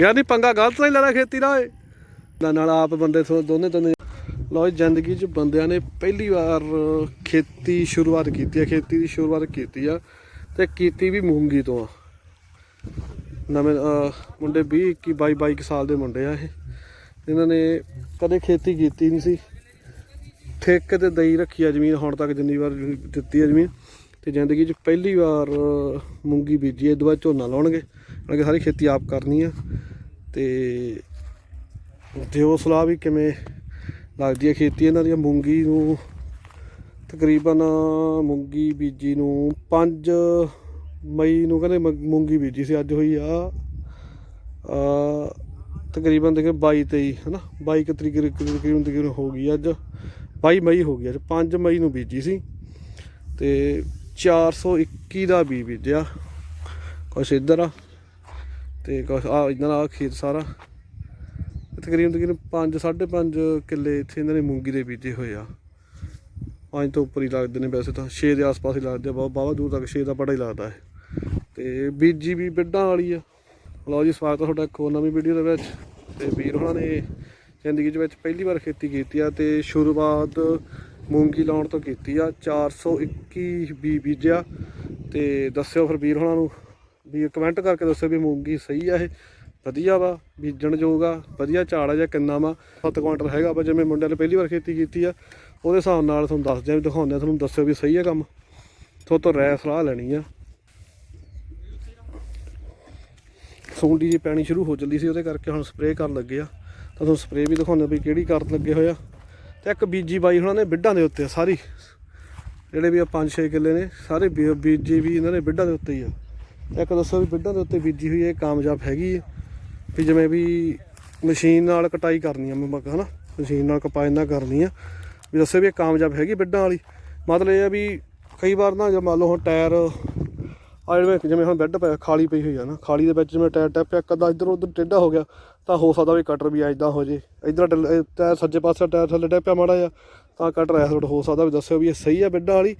ਯਾਰ ਨਹੀਂ ਪੰਗਾ ਗਲਤ ਨਹੀਂ ਲੈਣਾ ਖੇਤੀ ਦਾ ਓਏ ਨਾਲ ਨਾਲ ਆਪ ਬੰਦੇ ਥੋ- ਦੋਨੇ ਦੋਨੇ ਲੋ ਜ਼ਿੰਦਗੀ 'ਚ ਬੰਦਿਆਂ ਨੇ ਪਹਿਲੀ ਵਾਰ ਖੇਤੀ ਸ਼ੁਰੂਆਤ ਕੀਤੀ ਆ ਖੇਤੀ ਦੀ ਸ਼ੁਰੂਆਤ ਕੀਤੀ ਆ ਤੇ ਕੀਤੀ ਵੀ ਮੂੰਗੀ ਤੋਂ ਆ। ਨਵੇਂ ਅਹ, ਮੁੰਡੇ 20 21 22 22 ਸਾਲ ਦੇ ਮੁੰਡੇ ਆ ਇਹ। ਇਹਨਾਂ ਨੇ ਕਦੇ ਖੇਤੀ ਕੀਤੀ ਨਹੀਂ ਸੀ। ਠੇਕੇ ਤੇ ਦਈ ਰੱਖੀ ਆ ਜ਼ਮੀਨ ਹੁਣ ਤੱਕ ਜਿੰਨੀ ਵਾਰ ਦਿੱਤੀ ਆ ਜ਼ਮੀਨ। ਤੇ ਜ਼ਿੰਦਗੀ 'ਚ ਪਹਿਲੀ ਵਾਰ ਮੂੰਗੀ ਬੀਜੀ ਇਹ ਦੁਬਾਰਾ ਝੋਨਾ ਲਾਉਣਗੇ। ਉਹਨਾਂ ਸਾਰੀ ਖੇਤੀ ਆਪ ਕਰਨੀ ਆ ਤੇ ਦਿਓ ਸਲਾਹ ਵੀ ਕਿਵੇਂ ਲੱਗਦੀ ਹੈ ਖੇਤੀ ਇਹਨਾਂ ਦੀ ਮੂੰਗੀ ਨੂੰ ਤਕਰੀਬਨ ਮੂੰਗੀ ਬੀਜੀ ਨੂੰ 5 ਮਈ ਨੂੰ ਕਹਿੰਦੇ ਮ- ਮੂੰਗੀ ਬੀਜੀ ਸੀ, ਅੱਜ ਹੋਈ ਆ ਆ ਤਕਰੀਬਨ ਦੇਖੇ 22 23 ਹਨਾ? 22 ਕੁ ਤਰੀਕ ਤਕਰੀਬਨ ਤਕਰੀਬਨ ਹੋ ਗਈ ਅੱਜ। 22 ਮਈ ਹੋ ਗਈ ਅੱਜ 5 ਮਈ ਨੂੰ ਬੀਜੀ ਸੀ ਤੇ 421 ਦਾ ਬੀ ਬੀਜਿਆ। ਕੁਛ ਇੱਧਰ ਆ। ਤੇ ਕੁਛ ਆ ਇਹਨਾਂ ਦਾ ਖੇਤ ਸਾਰਾ। ਤਕਰੀਬਨ ਤਕਰੀਬਨ 5 5.5 ਕਿੱਲੇ ਇੱਥੇ ਇਹਨਾਂ ਨੇ ਮੂੰਗੀ ਦੇ ਬੀਜੇ ਹੋਏ ਆ। ਪੰਜ ਤੋਂ ਉੱਪਰ ਹੀ ਲੱਗਦੇ ਨੇ ਵੈਸੇ ਤਾਂ 6 ਦੇ ਆਸ-ਪਾਸ ਹੀ ਲੱਗਦੇ ਆ, ਬਹੁਤ ਬਾਵਾ ਦੂਰ ਤੱਕ 6 ਦਾ ਬੜਾ ਹੀ ਲੱਗਦਾ ਹੈ। ਤੇ ਬੀਜੀ ਵੀ ਬਿੱਡਾਂ ਵਾਲੀ ਆ। ਲਓ ਜੀ, ਸਵਾਗਤ ਹੈ ਤੁਹਾਡਾ ਇੱਕ ਹੋਰ ਨਵੀਂ ਵੀਡੀਓ ਦੇ ਵਿੱਚ। ਤੇ ਵੀਰ ਉਹਨਾਂ ਨੇ ਜ਼ਿੰਦਗੀ ਦੇ ਵਿੱਚ ਪਹਿਲੀ ਵਾਰ ਖੇਤੀ ਕੀਤੀ ਆ ਤੇ ਸ਼ੁਰੂਆਤ ਮੂੰਗੀ ਲਾਉਣ ਤੋਂ ਕੀਤੀ ਆ। 421 ਬੀ ਬੀਜਿਆ। ਤੇ ਦੱਸਿਓ ਫਿਰ ਵੀਰ ਉਹਨਾਂ ਨੂੰ। ਵੀ ਕਮੈਂਟ ਕਰਕੇ ਦੱਸਿਓ ਵੀ ਮੂੰਗੀ ਸਹੀ ਆ ਇਹ। ਵਧੀਆ ਵਾ, ਬੀਜਣ ਯੋਗ ਆ, ਵਧੀਆ ਝਾੜ ਆ ਜਾਂ ਕਿੰਨਾ ਵਾ। 7 ਕੁਇੰਟਲ ਹੈਗਾ ਵਾ, ਜਿਵੇਂ ਮੁੰਡਿਆਂ ਨੇ ਪਹਿਲੀ ਵਾਰ ਖੇਤੀ ਕੀਤੀ ਆ, ਉਹਦੇ ਹਿਸਾਬ ਨਾਲ ਤੁਹਾਨੂੰ ਦੱਸਦੇ ਆ ਵੀ ਦਿਖਾਉਂਦੇ ਆ, ਤੁਹਾਨੂੰ ਦੱਸਿਓ ਵੀ ਸਹੀ ਆ ਕੰਮ। ਤੋਂ ਤੋਂ ਰਾਇ ਸਲਾਹ ਲੈਣੀ ਆ। ਸੁੰਡੀ ਜੀ ਪੈਣੀ ਸ਼ੁਰੂ ਹੋ ਚੱਲੀ ਸੀ, ਉਹਦੇ ਕਰਕੇ ਹੁਣ ਸਪਰੇਅ ਕਰਨ ਲੱਗੇ ਆ। ਤਾਂ ਤੁਹਾਨੂੰ ਸਪਰੇਅ ਵੀ ਦਿਖਾਉਂਦੇ ਵੀ ਕਿਹੜੀ ਕਰਨ ਲੱਗੇ ਹੋਇਆ ਤੇ ਇੱਕ ਬੀਜੀ ਬਾਈ ਹੁਣਾਂ ਨੇ ਬਿੱਡਾਂ ਦੇ ਉੱਤੇ ਆ, ਸਾਰੀ। ਜਿਹੜੇ ਵੀ ਆ 5-6 ਕਿੱਲੇ ਨੇ, ਸਾਰੇ ਬੀ- ਬੀਜੀ ਵੀ ਇਹਨਾਂ ਨੇ ਬਿੱਡਾਂ ਦੇ ਉੱਤੇ ਹੀ ਆ। ਇੱਕ ਦੱਸੋ ਵੀ ਬਿੱਡਾਂ ਦੇ ਉੱਤੇ ਬੀਜੀ ਹੋਈ ਇਹ ਕਾਮਯਾਬ ਹੈਗੀ ਹੈ ਵੀ ਜਿਵੇਂ ਵੀ ਮਸ਼ੀਨ ਨਾਲ ਕਟਾਈ ਕਰਨੀ ਆ, ਮੈਂ ਹਨਾ? ਮਸ਼ੀਨ ਨਾਲ ਕਪਾਈ ਨਾ ਕਰਨੀ ਆ। ਵੀ ਦੱਸੇ ਵੀ ਇਹ ਕਾਮਯਾਬ ਹੈਗੀ ਬਿੱਡਾਂ ਵਾਲੀ? ਮਤਲਬ ਇਹ ਆ ਵੀ ਕਈ ਵਾਰ ਨਾ ਜੇ ਮੰਨ ਲਓ ਹੁਣ ਟਾਇਰ, ਆ ਜਿਵੇਂ ਜਿਵੇਂ ਹੁਣ ਬੈੱਡ ਪਿਆ ਖਾਲੀ ਪਈ ਹੋਈ ਆ ਨਾ, ਖਾਲੀ ਦੇ ਵਿੱਚ ਜਿਵੇਂ ਟਾਇਰ ਟੱਪਿਆ ਕਦਾ ਇੱਧਰ ਉੱਧਰ ਟੇਢਾ ਹੋ ਗਿਆ, ਤਾਂ ਹੋ ਸਕਦਾ ਵੀ ਕਟਰ ਵੀ ਐਦਾਂ ਹੋ ਜੇ। ਇੱਧਰ ਡਲ- ਟਾਇਰ ਸੱਜੇ ਪਾਸੇ ਟਾਇਰ ਥੱਲੇ ਟੱਪਿਆ ਮਾੜਾ ਜਿਹਾ, ਤਾਂ ਕਟਰ ਐਸ ਰੋਡ ਹੋ ਸਕਦਾ ਵੀ ਦੱਸਿਓ ਵੀ ਇਹ ਸਹੀ ਆ ਬੈੱਡਾਂ ਵਾਲੀ,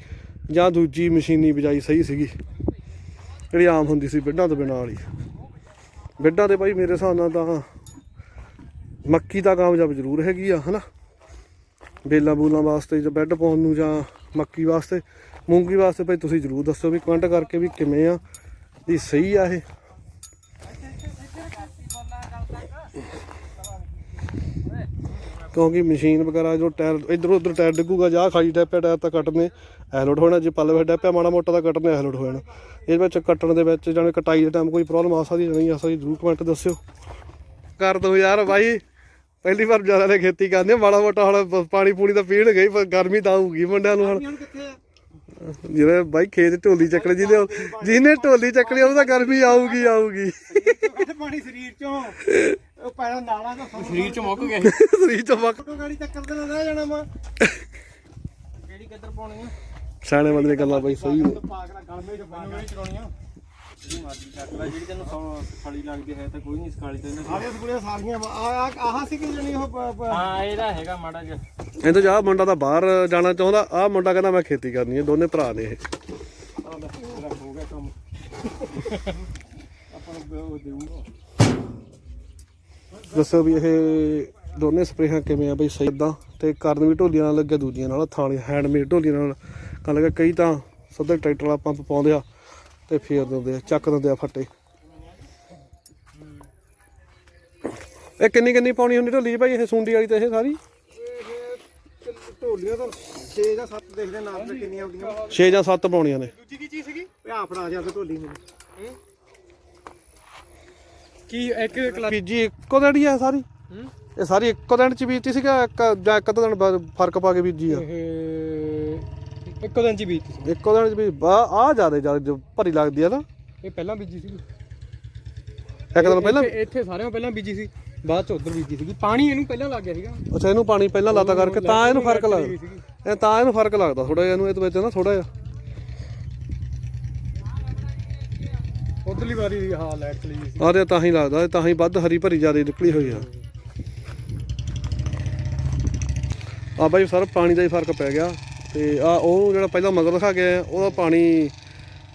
ਜਾਂ ਦੂਜੀ ਮਸ਼ੀਨੀ ਬਿਜਾਈ ਸਹੀ ਸੀਗੀ? ਜਿਹੜੀ ਆਮ ਹੁੰਦੀ ਸੀ ਬਿੱਡਾਂ ਤੋਂ ਬਿਨਾਂ ਵਾਲੀ। ਬਿੱਡਾਂ ਦੇ ਬਾਈ ਮੇਰੇ ਹਿਸਾਬ ਨਾਲ ਤਾਂ ਮੱਕੀ ਤਾਂ ਕਾਮਯਾਬ ਜ਼ਰੂਰ ਹੈਗੀ ਆ, ਹਨਾ? ਬੇਲਾਂ ਬੂਲਾਂ ਵਾਸਤੇ ਜਾਂ ਬੈੱਡ ਪਾਉਣ ਨੂੰ ਜਾਂ ਮੱਕੀ ਵਾਸਤੇ, ਮੂੰਗੀ ਵਾਸਤੇ ਭਾਈ ਤੁਸੀਂ ਜ਼ਰੂਰ ਦੱਸੋ ਵੀ ਕਮੈਂਟ ਕਰਕੇ ਵੀ ਕਿਵੇਂ ਆ, ਵੀ ਸਹੀ ਆ ਇਹ। ਕਿਉਂਕਿ ਮਸ਼ੀਨ ਵਗੈਰਾ ਜੋ ਟਾਇਰ ਇਧਰ ਉਧਰ ਟਾਇਰ ਡਿੱਗੂਗਾ ਜਾਂ ਖਾਲੀ ਟੈਪਿਆ ਟਾਇਰ ਤਾਂ ਕੱਟਨੇ ਐਲੋਡ ਹੋਣਾ ਜੇ ਪੱਲੇ ਵਿੱਚ ਟੈਪਿਆ ਮਾੜਾ ਮੋਟਾ ਤਾਂ ਕੱਟਨੇ ਐਲੋਡ ਹੋ ਜਾਣਾ। ਇਹਦੇ ਵਿੱਚ ਕੱਟਣ ਦੇ ਵਿੱਚ ਜਾਨੇ ਕਟਾਈ ਦੇ ਟਾਈਮ ਕੋਈ ਪ੍ਰੋਬਲਮ ਆ ਸਕਦੀ ਨਹੀਂ ਆ ਸਕਦੀ ਜ਼ਰੂਰ ਕਮੈਂਟ ਦੱਸਿਓ। ਕਰ ਦੋ ਯਾਰ ਬਾਈ ਪਹਿਲੀ ਵਾਰ ਜ਼ਿਆਦਾ ਨੇ ਖੇਤੀ ਕਰਨੀ ਆ, ਮਾੜਾ ਮੋਟਾ ਹੁਣ ਪਾਣੀ ਪੂਣੀ ਤਾਂ ਪੀਣ ਗਈ ਪਰ ਗਰਮੀ ਤਾਂ ਆਊਗੀ ਮੁੰਡਿਆਂ ਨੂੰ ਹੁਣ। ਹੁਣ ਜਿਹੜੇ ਬਾਈ ਖੇਤ ਢੋਲੀ ਚੱਕਣੀ ਜਿਹਨੇ ਜਿਹਨੇ ਢੋਲੀ ਚੱਕਣੀ ਉਹਨੂੰ ਤਾਂ ਗਰਮੀ ਆਊਗੀ ਆਊਗੀ। ਪਾਣੀ ਸਰੀਰ ਚੋਂ। ਉਹ ਪੈਣਾ ਨਾਲਾ ਦਾ ਸਰੀਰ ਚੋਂ ਮੁੱਕ ਗਿਆ ਸਰੀਰ ਚ ਮੱਕ ਫੋਟੋ ਗਾੜੀ ਚੱਕਰ ਦੇ ਨਾਲ ਰਹਿ ਜਾਣਾ ਵਾ ਕਿਹੜੀ ਕਿੱਧਰ ਪਾਉਣੀ ਆ? ਸਿਆਣੇ ਬੰਦੇ ਦੀਆਂ ਗੱਲਾਂ ਬਾਈ ਸਹੀ ਨੇ। ਪਾਗਲਾ ਗਲਮੇ ਚ ਨਹੀਂ ਚਲਾਉਣੀ ਆ ਜਿਹੜੀ ਮਰਜ਼ੀ ਚੱਕ ਲੈ ਜਿਹੜੀ ਤੈਨੂੰ ਸੌ ਸਖਾਲੀ ਲੱਗਦੀ ਹੈ ਤਾਂ ਕੋਈ ਨਹੀਂ ਸਖਾਲੀ ਤੇ ਆਹ ਸੁਪਰੀਆਂ ਸਾਰੀਆਂ ਆ ਆਹ ਸੀ ਕਿ ਜਣੀ ਉਹ ਹਾਂ ਇਹਦਾ ਹੈਗਾ ਮਾੜਾ ਜਿਹਾ। ਇਹ ਤਾਂ ਜਾ ਮੁੰਡਾ ਤਾਂ ਬਾਹਰ ਜਾਣਾ ਚਾਹੁੰਦਾ ਆਹ ਮੁੰਡਾ ਕਹਿੰਦਾ ਮੈਂ ਖੇਤੀ ਕਰਨੀ ਹੈ ਦੋਨੇ ਭਰਾ ਨੇ ਇਹ। ਆਹ ਲੈ, ਮੇਰਾ ਹੋ ਗਿਆ ਕੰਮ। ਆਪਾਂ ਨੂੰ ਉਹ ਦੇਊਂਗਾ। ਦੱਸੋ ਵੀ ਇਹ ਦੋਨੇ ਸਪਰੇਹਾਂ ਕਿਵੇਂ ਆ ਬਈ ਸਹੀ ਇਦਾਂ ਤੇ ਕਰਨ ਵੀ ਢੋਲੀਆਂ ਨਾਲ ਲੱਗਿਆ ਦੂਜੀਆਂ ਨਾਲ ਥਾਲੀ ਹੈਂਡਮੇਡ ਢੋਲੀਆਂ ਨਾਲ। ਕਰਨ ਲੱਗਾ ਕਈ ਤਾਂ ਸਿੱਧਾ ਟਰੈਕਟਰ ਵਾਲਾ ਪੰਪ ਪਾਉਂਦੇ ਆ ਤੇ ਫੇਰ ਦਿੰਦੇ ਆ ਚੱਕ ਦਿੰਦੇ ਆ ਫੱਟੇ। ਇਹ ਕਿੰਨੀ ਕਿੰਨੀ ਪਾਉਣੀ ਹੁੰਦੀ ਢੋਲੀ ਭਾਈ ਇਹ ਸੁੰਡੀ ਵਾਲੀ ਤੇ ਇਹ ਸਾਰੀ? ਇਹ ਢੋਲੀਆਂ ਤਾਂ 6 ਜਾਂ 7 ਦੇਖਦੇ ਤੇ ਕਿੰਨੀਆਂ ਆਉਂਦੀਆਂ 6 ਜਾਂ 7 ਪਾਉਣੀਆਂ ਨੇ। ਦੂਜੀ ਕੀ ਚੀਜ਼ ਸੀਗੀ? ਓਏ ਆ ਫੜਾ ਜਾ ਢੋਲੀ ਮੈਨੂੰ ਕੀ ਇੱਕ ਬੀਜੀ ਇੱਕੋ ਦਿਨ ਹੀ ਆ ਸਾਰੀ। ਇਹ ਸਾਰੀ ਇੱਕੋ ਦਿਨ ਚ ਬੀਜਤੀ ਸੀਗਾ ਇੱਕ ਜਾਂ ਇੱਕ ਅੱਧਾ ਦਿਨ ਬਾਅਦ ਫ਼ਰਕ ਪਾ ਕੇ ਬੀਜੀ ਆ? ਇਹ ਇੱਕੋ ਦਿਨ ਚ ਬੀਜੀ ਸੀ ਇੱਕੋ ਦਿਨ ਚ ਵੀ ਆ ਜ਼ਿਆਦਾ ਜ਼ਿਆਦਾ ਭਰੀ ਲੱਗਦੀ ਆ ਨਾ। ਇਹ ਪਹਿਲਾਂ ਬੀਜੀ ਸੀ ਇੱਕ ਦਿਨ ਪਹਿਲਾਂ? ਇੱਥੇ- ਇੱਥੇ ਸਾਰਿਆਂ ਪਹਿਲਾਂ ਬੀਜੀ ਸੀ ਬਾਅਦ ਚ ਉਧਰ ਬੀਜੀ ਸੀਗੀ। ਪਾਣੀ ਇਹਨੂੰ ਪਹਿਲਾਂ ਲੱਗ ਗਿਆ ਸੀਗਾ। ਅੱਛਾ ਇਹਨੂੰ ਪਾਣੀ ਪਹਿਲਾਂ ਲਾਤਾ ਕਰਕੇ ਤਾਂ ਇਹਨੂੰ ਫ਼ਰਕ ਲੱਗਦਾ। ਇਹ ਤਾਂ ਇਹਨੂੰ ਫ਼ਰਕ ਲੱਗਦਾ ਥੋੜਾ ਜਿਹਾ ਇਹਨੂੰ ਇਹਦੇ ਵਿੱਚ ਨਾ ਥੋੜਾ ਜਿਹਾ। ਉਧਰਲੀ ਵਾਰੀ ਹਾਂ ਲਾਈਟ ਚਲੀ ਗਈ ਸੀ। ਆਹ ਤੇ ਤਾਂ ਹੀ ਲੱਗਦਾ ਇਹ ਤਾਂ ਹੀ ਵੱਧ ਹਰੀ ਭਰੀ ਜ਼ਿਆਦਾ ਨਿਕਲੀ ਹੋਈ ਆ। ਆ ਬਾਈ ਸਰ, ਪਾਣੀ ਦਾ ਹੀ ਫ਼ਰਕ ਪੈ ਗਿਆ। ਤੇ ਆ ਉਹ ਜਿਹੜਾ ਪਹਿਲਾਂ ਮਗਰ ਦਿਖਾ ਗਿਆ ਉਹਦਾ ਪਾਣੀ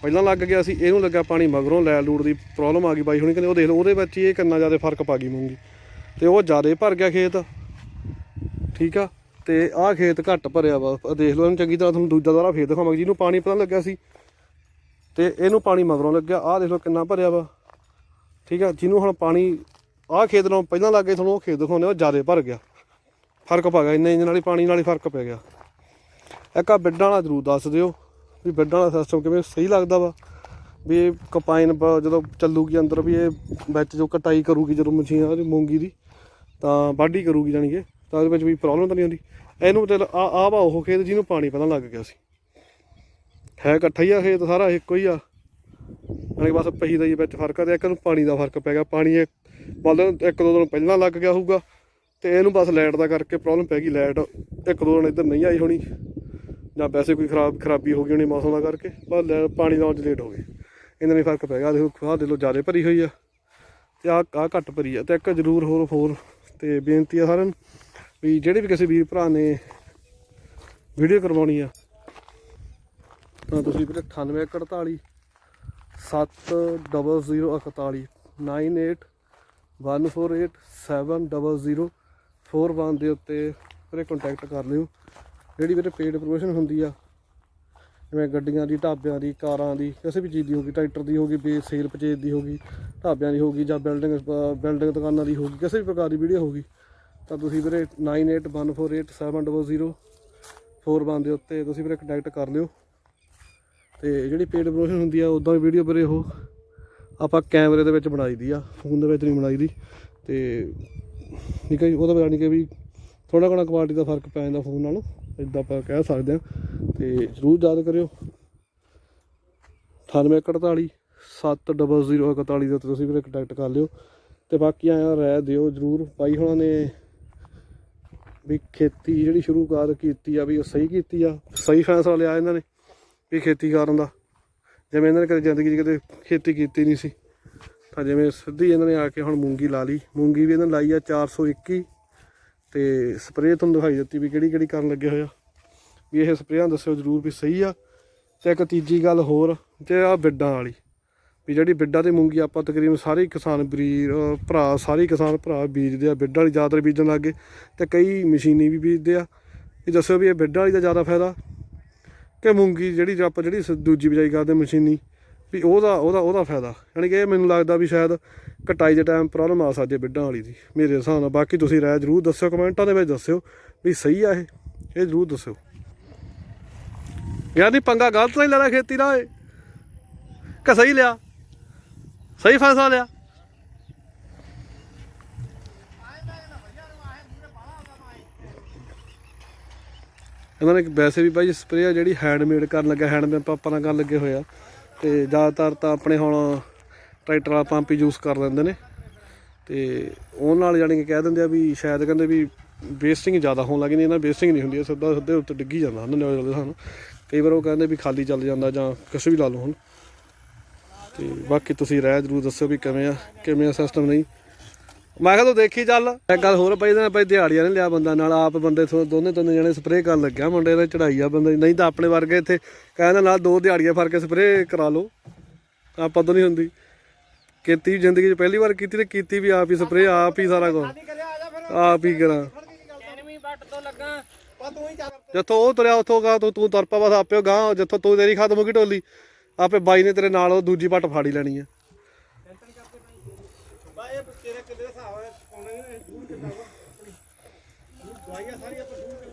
ਪਹਿਲਾਂ ਲੱਗ ਗਿਆ ਸੀ, ਇਹਨੂੰ ਲੱਗਾ ਪਾਣੀ ਮਗਰੋਂ ਲੈ ਲੂੜ ਦੀ ਪ੍ਰੋਬਲਮ ਆ ਗਈ ਬਾਈ ਹੁਣੀ, ਕਹਿੰਦੇ ਉਹ ਦੇਖ ਲਓ, ਉਹਦੇ ਵਿੱਚ ਹੀ ਇਹ ਕਿੰਨਾ ਜ਼ਿਆਦਾ ਫ਼ਰਕ ਪਾ ਗਈ ਮੂੰਗੀ। ਤੇ ਉਹ ਜ਼ਿਆਦਾ ਭਰ ਗਿਆ ਖੇਤ। ਠੀਕ ਆ? ਤੇ ਆਹ ਖੇਤ ਘੱਟ ਭਰਿਆ ਵਾ, ਆਹ ਦੇਖ ਲਓ, ਇਹਨੂੰ ਚੰਗੀ ਤਰ੍ਹਾਂ ਤੁਹਾਨੂੰ ਦੂਜਾ ਦੁਆਰਾ ਫੇਰ ਦਿਖਾਵਾਂਗੇ, ਜਿਹਨੂੰ ਪਾਣੀ ਪਤਾ ਲੱਗਿਆ ਸੀ। ਤੇ ਇਹਨੂੰ ਪਾਣੀ ਮਗਰੋਂ ਲੱਗਿਆ। ਆਹ ਦੇਖ ਲਓ ਕਿੰਨਾ ਭਰਿਆ ਵਾ। ਠੀਕ ਆ? ਜਿਹਨੂੰ ਹੁਣ ਪਾਣੀ ਆਹ ਖੇਤ ਨਾਲੋਂ ਪਹਿਲਾਂ ਲੱਗੇ ਤੁਹਾਨੂੰ ਉਹ ਖੇਤ ਦਿਖਾਉਂਦੇ ਉਹ ਜ਼ਿਆਦਾ ਭਰ ਗਿਆ। ਫ਼ਰਕ ਪਾ ਗਿਆ, ਇੰਨੇ ਇੰਜ ਨਾਲ ਹੀ ਪਾਣੀ ਨਾਲ ਹੀ ਫ਼ਰਕ ਪੈ ਗਿਆ। ਇੱਕ ਆ ਬਿੱਡਾਂ ਵਾਲਾ ਜ਼ਰੂਰ ਦੱਸ ਦਿਓ ਵੀ ਬਿੱਡਾਂ ਵਾਲਾ ਸਿਸਟਮ ਕਿਵੇਂ ਸਹੀ ਲੱਗਦਾ ਵਾ। ਵੀ ਇਹ ਕੰਪਾਈਨ ਜਦੋਂ ਚੱਲੂਗੀ ਅੰਦਰ ਵੀ ਇਹ ਵਿੱਚ ਜੋ ਕਟਾਈ ਕਰੂਗੀ, ਜਦੋਂ ਮਸ਼ੀਨ ਆ ਮੂੰਗੀ ਦੀ, ਤਾਂ ਵਾਢੀ ਕਰੂਗੀ ਜਾਣੀ ਕਿ, ਤਾਂ ਉਹਦੇ ਵਿੱਚ ਵੀ ਪ੍ਰੋਬਲਮ ਤਾਂ ਨਹੀਂ ਆਉਂਦੀ ਇਹਨੂੰ ਤੇ ਆ ਆ ਵਾ ਉਹ ਖੇਤ ਜਿਹਨੂੰ ਪਾਣੀ ਪਹਿਲਾਂ ਲੱਗ ਗਿਆ ਸੀ। ਹੈ ਇਕੱਠਾ ਹੀ ਆ, ਖੇਤ ਸਾਰਾ ਇੱਕੋ ਹੀ ਆ। ਯਾਨੀ ਬਸ ਪਹੀ ਦਾ ਹੀ ਵਿੱਚ ਫ਼ਰਕ ਆ ਤੇ ਇੱਕ ਨੂੰ ਪਾਣੀ ਦਾ ਫ਼ਰਕ ਪੈ ਗਿਆ। ਪਾਣੀ ਇਹ ਮਤਲਬ ਇੱਕ ਦੋ ਦਿਨ ਪਹਿਲਾਂ ਲੱਗ ਗਿਆ ਹੋਊਗਾ ਤੇ ਇਹਨੂੰ ਬਸ ਲਾਈਟ ਦਾ ਕਰਕੇ ਪ੍ਰੋਬਲਮ ਪੈ ਗਈ। ਲਾਈਟ ਇੱਕ ਦੋ ਦਿਨ ਇੱਧਰ ਨਹੀਂ ਆਈ ਹੋਣੀ ਜਾਂ ਵੈਸੇ ਕੋਈ ਖਰਾਬ, ਖਰਾਬੀ ਹੋ ਗਈ ਹੋਣੀ ਮੌਸਮ ਦਾ ਕਰਕੇ, ਬਸ ਲੈ- ਪਾਣੀ ਲਾਉਣ 'ਚ ਲੇਟ ਹੋ ਗਏ। ਇਹਨਾਂ ਵੀ ਫ਼ਰਕ ਪੈ ਗਿਆ। ਆਹ ਦੇਖੋ, ਆਹ ਦੇ ਲੋ ਜ਼ਿਆਦਾ ਭਰੀ ਹੋਈ ਆ ਤੇ ਆਹ ਆਹ ਘੱਟ ਭਰੀ ਆ ਤੇ ਇੱਕ ਜ਼ਰੂਰ ਹੋਰ ਹੋਰ ਤੇ ਬੇਨਤੀ ਆ ਸਾਰਿਆਂ ਨੂੰ ਵੀ ਜਿਹੜੇ ਵੀ ਕਿਸੇ ਵੀਰ ਭਰਾ ਨੇ ਵੀਡੀਓ ਕਰਵਾਉਣੀ ਆ ਤੁਸੀਂ ਵੀਰੇ 9848 7041 9814870041 ਦੇ ਉੱਤੇ ਵੀਰੇ ਕੰਟੈਕਟ ਕਰ ਲਿਓ। ਜਿਹੜੀ ਵੀਰੇ ਪੇਡ ਪ੍ਰੋਮੋਸ਼ਨ ਹੁੰਦੀ ਆ, ਜਿਵੇਂ ਗੱਡੀਆਂ ਦੀ, ਢਾਬਿਆਂ ਦੀ, ਕਾਰਾਂ ਦੀ, ਕਿਸੇ ਵੀ ਚੀਜ਼ ਦੀ ਹੋਗੀ ਟਰੈਕਟਰ ਦੀ ਹੋਗੀ ਬੇ ਸੇਲ ਪਰਚੇਜ ਦੀ ਹੋਗੀ ਢਾਬਿਆਂ ਦੀ ਹੋਗੀ ਜਾਂ ਬਿਲਡਿੰਗ ਬਿਲਡਿੰਗ ਦੁਕਾਨਾਂ ਦੀ ਹੋਗੀ ਕਿਸੇ ਵੀ ਪ੍ਰਕਾਰ ਦੀ ਵੀਡੀਓ ਹੋਗੀ ਤਾਂ ਤੁਸੀਂ ਵੀਰੇ 9814870041 ਦੇ ਉੱਤੇ ਤੁਸੀਂ ਵੀਰੇ ਕੰਟੈਕਟ ਕਰ ਲਿਓ। ਤੇ ਜਿਹੜੀ ਪੇਟ ਪ੍ਰੋਸ਼ਨ ਹੁੰਦੀ ਆ ਉਦਾਂ ਵੀਡੀਓ ਵੀਰੇ ਉਹ ਆਪਾਂ ਕੈਮਰੇ ਦੇ ਵਿੱਚ ਬਣਾਈ ਦੀ ਆ ਫੋਨ ਦੇ ਵਿੱਚ ਨਹੀਂ ਬਣਾਈ ਦੀ। ਤੇ ਠੀਕ ਹੈ ਜੀ, ਉਹਦਾ ਯਾਨੀ ਕਿ ਵੀ ਥੋੜਾ ਘਣਾ ਕੁਆਲਿਟੀ ਦਾ ਫ਼ਰਕ ਪੈ ਜਾਂਦਾ ਫੋਨ ਨਾਲੋਂ ਇਦਾਂ ਆਪਾਂ ਕਹਿ ਸਕਦੇ ਹਾਂ ਤੇ ਜਰੂਰ ਯਾਦ ਕਰਿਓ 9841 700141 ਦੇ ਉੱਤੇ ਤੁਸੀਂ ਵੀਰੇ ਕੰਟੈਕਟ ਕਰ ਲਿਓ। ਤੇ ਬਾਕੀ ਆਇਆ ਰਹਿ ਦਿਓ ਜਰੂਰ। ਬਾਈ ਹੁਣਾਂ ਨੇ ਵੀ ਖੇਤੀ ਜਿਹੜੀ ਸ਼ੁਰੂ ਕਰ ਕੀਤੀ ਆ, ਵੀ ਉਹ ਸਹੀ ਕੀਤੀ ਆ, ਸਹੀ ਫੈਸਲਾ ਲਿਆ ਇਹਨਾਂ ਨੇ। ਵੀ ਖੇਤੀ ਕਰਨ ਦਾ। ਜਿਵੇਂ ਇਹਨਾਂ ਨੇ ਕਦੇ ਜ਼ਿੰਦਗੀ 'ਚ ਕਦੇ ਖੇਤੀ ਕੀਤੀ ਨਹੀਂ ਸੀ। ਤਾਂ ਜਿਵੇਂ ਸਿੱਧੀ ਇਹਨਾਂ ਨੇ ਆ ਕੇ ਹੁਣ ਮੂੰਗੀ ਲਾ ਲਈ। ਮੂੰਗੀ ਵੀ ਇਹਨਾਂ ਨੇ ਲਾਈ ਆ 421 ਤੇ ਸਪਰੇਅ ਤੁਹਾਨੂੰ ਦਿਖਾਈ ਦਿੱਤੀ ਵੀ ਕਿਹੜੀ ਕਿਹੜੀ ਕਰਨ ਲੱਗੇ ਹੋਇਆ ਵੀ ਇਹ ਸਪਰੇਆਂ ਦੱਸਿਓ ਜਰੂਰ ਵੀ ਸਹੀ ਆ। ਤੇ ਇੱਕ ਤੀਜੀ ਗੱਲ ਹੋਰ, ਤੇ ਆ ਬਿੱਡਾਂ ਵਾਲੀ। ਵੀ ਜਿਹੜੀ ਬਿੱਡਾਂ ਤੇ ਮੂੰਗੀ ਆਪਾਂ ਤਕਰੀਬਨ ਸਾਰੇ ਕਿਸਾਨ ਵੀਰ ਭਰਾ, ਸਾਰੇ ਕਿਸਾਨ ਭਰਾ ਬੀਜਦੇ ਆ। ਬਿੱਡਾਂ ਵਾਲੀ ਜ਼ਿਆਦਾਤਰ ਬੀਜਣ ਲੱਗੇ ਤੇ ਕਈ ਮਸ਼ੀਨੀ ਵੀ ਬੀਜਦੇ ਆ। ਇਹ ਦੱਸਿਓ ਵੀ ਇਹ ਬਿੱਡਾਂ ਵਾਲੀ ਦਾ ਜ਼ਿਆਦਾ ਫਾਇਦਾ। ਕਿ ਮੂੰਗੀ ਜਿਹੜੀ ਆਪਾਂ ਜਿਹੜੀ ਸ- ਦੂਜੀ ਬਿਜਾਈ ਕਰਦੇ ਮਸ਼ੀਨੀ, ਵੀ ਉਹਦਾ ਉਹਦਾ ਉਹਦਾ ਫਾਇਦਾ। ਯਾਨੀ ਕਿ ਇਹ ਮੈਨੂੰ ਲੱਗਦਾ ਵੀ ਸ਼ਾਇਦ ਕਟਾਈ ਦੇ ਟਾਈਮ ਪ੍ਰੋਬਲਮ ਆ ਸਕਦੀ ਹੈ ਬਿੱਡਾਂ ਵਾਲੀ ਦੀ, ਮੇਰੇ ਹਿਸਾਬ ਨਾਲ। ਬਾਕੀ ਤੁਸੀਂ ਰਾਏ ਜ਼ਰੂਰ ਦੱਸਿਓ, ਕਮੈਂਟਾਂ ਦੇ ਵਿੱਚ ਦੱਸਿਓ ਵੀ ਸਹੀ ਆ ਇਹ। ਇਹ ਜ਼ਰੂਰ ਦੱਸਿਓ। ਯਾਨੀ ਪੰਗਾ ਗਲਤ ਨਹੀਂ ਲੈਣਾ ਖੇਤੀ ਦਾ ਏ ਕਿ ਸਹੀ ਲਿਆ? ਸਹੀ ਫੈਸਲਾ ਲਿਆ? ਇਹਨਾਂ ਨੇ ਵੈਸੇ ਵੀ ਬਾਈ ਸਪਰੇਅ ਜਿਹੜੀ ਹੈਂਡਮੇਡ ਕਰਨ ਲੱਗਾ ਹੈਂਡਮੇਡ ਪੰਪਾਂ ਨਾਲ ਕਰਨ ਲੱਗੇ ਹੋਏ ਆ। ਤੇ ਜ਼ਿਆਦਾਤਰ ਤਾਂ ਆਪਣੇ ਹੁਣ ਟਰੈਕਟਰ ਵਾਲਾ ਪੰਪ ਹੀ ਯੂਜ਼ ਕਰ ਲੈਂਦੇ ਨੇ। ਤੇ ਉਹ ਨਾਲ ਜਾਣੀ ਕਿ ਕਹਿ ਦਿੰਦੇ ਆ ਵੀ ਸ਼ਾਇਦ ਕਹਿੰਦੇ ਵੀ ਵੇਸਟਿੰਗ ਜ਼ਿਆਦਾ ਹੋਣ ਲੱਗੀ ਨਹੀਂ ਇਹਨਾਂ ਵੇਸਟਿੰਗ ਨਹੀਂ ਹੁੰਦੀ, ਇਹ ਸਿੱਧਾ ਸਿੱਧੇ ਉੱਤੇ ਡਿੱਗੀ ਜਾਂਦਾ ਉਹਨਾਂ ਨੇ ਉਹਦੇ ਸਾਨੂੰ ਕਈ ਵਾਰ ਉਹ ਕਹਿੰਦੇ ਵੀ ਖਾਲੀ ਚੱਲ ਜਾਂਦਾ ਜਾਂ ਕੁਛ ਵੀ ਲਾ ਲਓ ਹੁਣ। ਤੇ ਬਾਕੀ ਤੁਸੀਂ ਰਾਏ ਜ਼ਰੂਰ ਦੱਸਿਓ ਵੀ ਕਿਵੇਂ ਆ ਕਿਵੇਂ ਆ ਸਿਸਟਮ ਨਹੀਂ। ਮੈਂ ਕਿਹਾ ਤੂੰ ਦੇਖੀ ਚੱਲ। ਇੱਕ ਗੱਲ ਹੋਰ ਪਈ ਨਾ ਭਾਈ ਦਿਹਾੜੀਆਂ ਨੇ ਲਿਆ ਬੰਦਾ, ਨਾਲ ਆਪ ਬੰਦੇ ਥੋ- ਦੋਨੇ ਤਿੰਨ ਜਣੇ ਸਪਰੇਅ ਕਰਨ ਲੱਗਿਆ ਮੁੰਡੇ ਨੇ ਚੜਾਈ ਆ ਬੰਦੇ ਦੀ। ਨਹੀਂ ਤਾਂ ਆਪਣੇ ਵਰਗੇ ਇੱਥੇ ਕਹਿੰਦਾ ਨਾਲ ਦੋ ਦਿਹਾੜੀਆਂ ਫੜ ਕੇ ਸਪਰੇਅ ਕਰਾ ਲਓ। ਆਪਾਂ ਤੋਂ ਨਹੀਂ ਹੁੰਦੀ। ਕੀਤੀ ਜ਼ਿੰਦਗੀ 'ਚ ਪਹਿਲੀ ਵਾਰ ਕੀਤੀ ਤੇ ਕੀਤੀ ਵੀ ਆਪ ਹੀ ਸਪਰੇਅ ਆਪ ਹੀ ਸਾਰਾ ਕੁਝ ਆਪ ਹੀ ਕਰਾਂ। ਐਨਮੀ ਬੱਟ ਤੋਂ ਲੱਗਾ ਜਿੱਥੋਂ ਉਹ ਤੁਰਿਆ, ਉੱਥੋਂ ਗਾ, ਤੂੰ ਤੂੰ ਤਰਪਾ ਬਸ ਆਪੇ ਗਾਂ, ਜਿੱਥੋਂ ਤੂੰ ਤੇਰੀ ਖਤਮ ਹੋ ਗਈ ਟੋਲੀ। ਆਪੇ ਬਾਈ ਨੇ ਤੇਰੇ ਨਾਲ ਉਹ ਦੂਜੀ ਪੱਟ ਫਾੜੀ ਲੈਣੀ ਆ ਬਾ ਇਹ ਤੇਰੇ ਕਿੱਲੇ ਦਾ ਹਿਸਾਬ ਹੈ ਪਾਉਣੇ ਨੇ ਦੂਰ ਕਿੰਨਾ ਵਾ ਦਵਾਈਆਂ ਸਾਰੀਆਂ